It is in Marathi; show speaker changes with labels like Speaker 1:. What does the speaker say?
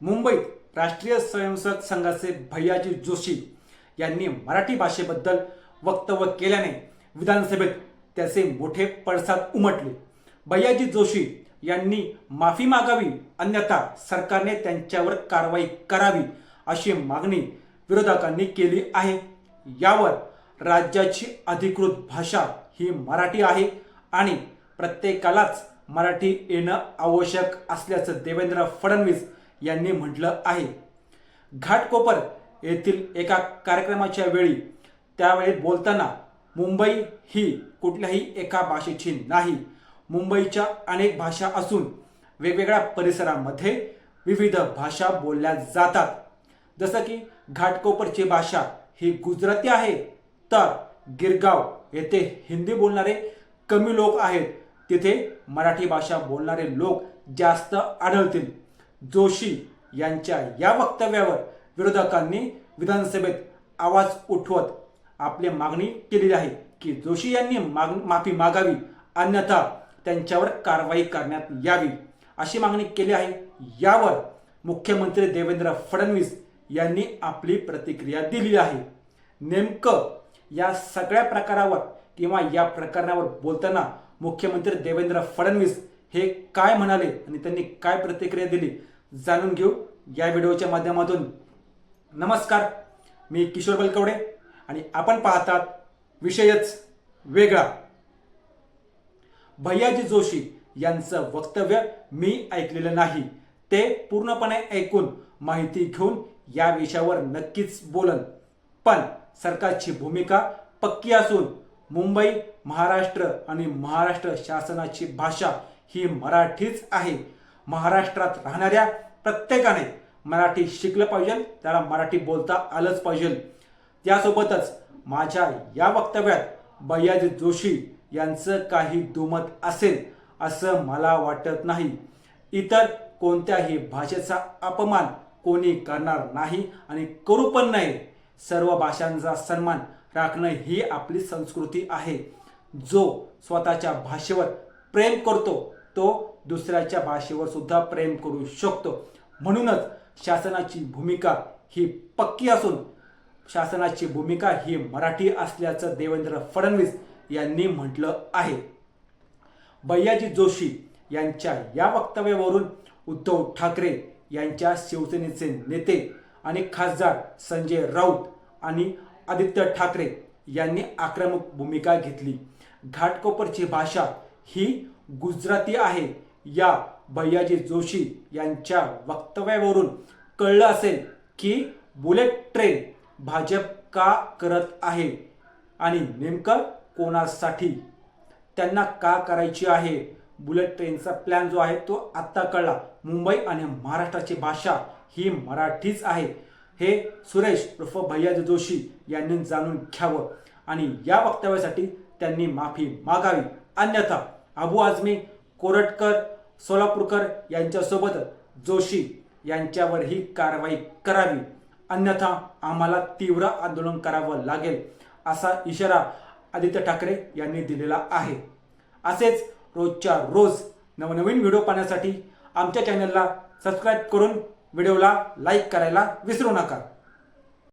Speaker 1: मुंबईत राष्ट्रीय स्वयंसेवक संघाचे भैयाजी जोशी यांनी मराठी भाषेबद्दल वक्तव्य केल्याने विधानसभेत त्याचे मोठे पडसाद उमटले. भैयाजी जोशी यांनी माफी मागावी अन्यथा सरकारने त्यांच्यावर कारवाई करावी अशी मागणी विरोधकांनी केली आहे. यावर राज्याची अधिकृत भाषा ही मराठी आहे आणि प्रत्येकालाच मराठी येणं आवश्यक असल्याचं देवेंद्र फडणवीस यांनी म्हटलं आहे. घाटकोपर येथील एका कार्यक्रमाच्या वेळी त्यावेळी बोलताना मुंबई ही कुठल्याही एका भाषेची नाही. मुंबईच्या अनेक भाषा असून वेगवेगळ्या परिसरामध्ये विविध भाषा बोलल्या जातात. जसं की घाटकोपरची भाषा ही गुजराती आहे तर गिरगाव येथे हिंदी बोलणारे कमी लोक आहेत. तिथे मराठी भाषा बोलणारे लोक जास्त आढळतील. जोशी यांच्या या वक्तव्यावर विरोधकांनी विधानसभेत आवाज उठवत आपली मागणी केलेली आहे की जोशी यांनी माग माफी मागावी अन्यथा त्यांच्यावर कारवाई करण्यात यावी अशी मागणी केली आहे. यावर मुख्यमंत्री देवेंद्र फडणवीस यांनी आपली प्रतिक्रिया दिली आहे. नेमकं या सगळ्या प्रकारावर किंवा या प्रकरणावर बोलताना मुख्यमंत्री देवेंद्र फडणवीस हे काय म्हणाले आणि त्यांनी काय प्रतिक्रिया दिली जाणून घेऊ या व्हिडिओच्या माध्यमातून. नमस्कार मी किशोर बलकवडे आणि आपण पाहतात विषयच वेगळा. भैयाजी जोशी यांचं वक्तव्य मी ऐकलेलं नाही ते पूर्णपणे ऐकून माहिती घेऊन या विषयावर नक्कीच बोलन. पण सरकारची भूमिका पक्की असून मुंबई महाराष्ट्र आणि महाराष्ट्र शासनाची भाषा ही मराठीच आहे. महाराष्ट्रात राहणाऱ्या प्रत्येकाने मराठी शिकलं पाहिजे त्याला मराठी बोलता आलंच पाहिजे. त्यासोबतच माझ्या या वक्तव्यात भैयाजी जोशी यांचं काही दुमत असेल असं मला वाटत नाही. इतर कोणत्याही भाषेचा अपमान कोणी करणार नाही आणि करू पण नाही सर्व भाषांचा सन्मान राखणं ही आपली संस्कृती आहे. जो स्वतःच्या भाषेवर प्रेम करतो तो दुसऱ्याच्या भाषेवर सुद्धा प्रेम करू शकतो. म्हणूनच शासनाची भूमिका ही पक्की असून शासनाची भूमिका ही मराठी असल्याचं देवेंद्र फडणवीस यांनी म्हटलं आहे. भैयाजी जोशी यांच्या या वक्तव्यावरून उद्धव ठाकरे यांच्या शिवसेनेचे नेते आणि खासदार संजय राऊत आणि आदित्य ठाकरे यांनी आक्रमक भूमिका घेतली. घाटकोपरची भाषा ही गुजराती आहे. या भैयाजी जोशी यांच्या वक्तव्यावरून कळलं असेल की बुलेट ट्रेन भाजप का करत आहे आणि नेमकं कोणासाठी? त्यांना का करायची आहे? बुलेट ट्रेनचा प्लॅन जो आहे तो आत्ता कळला. मुंबई आणि महाराष्ट्राची भाषा ही मराठीच आहे. हे सुरेश उर्फ भैयाजी जोशी यांनी जाणून घ्यावं आणि या वक्तव्यासाठी त्यांनी माफी मागावी. अन्यथा अबू आझमी कोरटकर सोलापूरकर यांच्यासोबत जोशी यांच्यावर ही कारवाई करावी. अन्यथा आम्हाला तीव्र आंदोलन करावं लागेल असा इशारा आदित्य ठाकरे यांनी दिलेला आहे. असेच रोजच्या रोज नवनवीन व्हिडिओ पाहण्यासाठी आमच्या चॅनलला सबस्क्राईब करून व्हिडिओला लाईक करायला विसरू नका.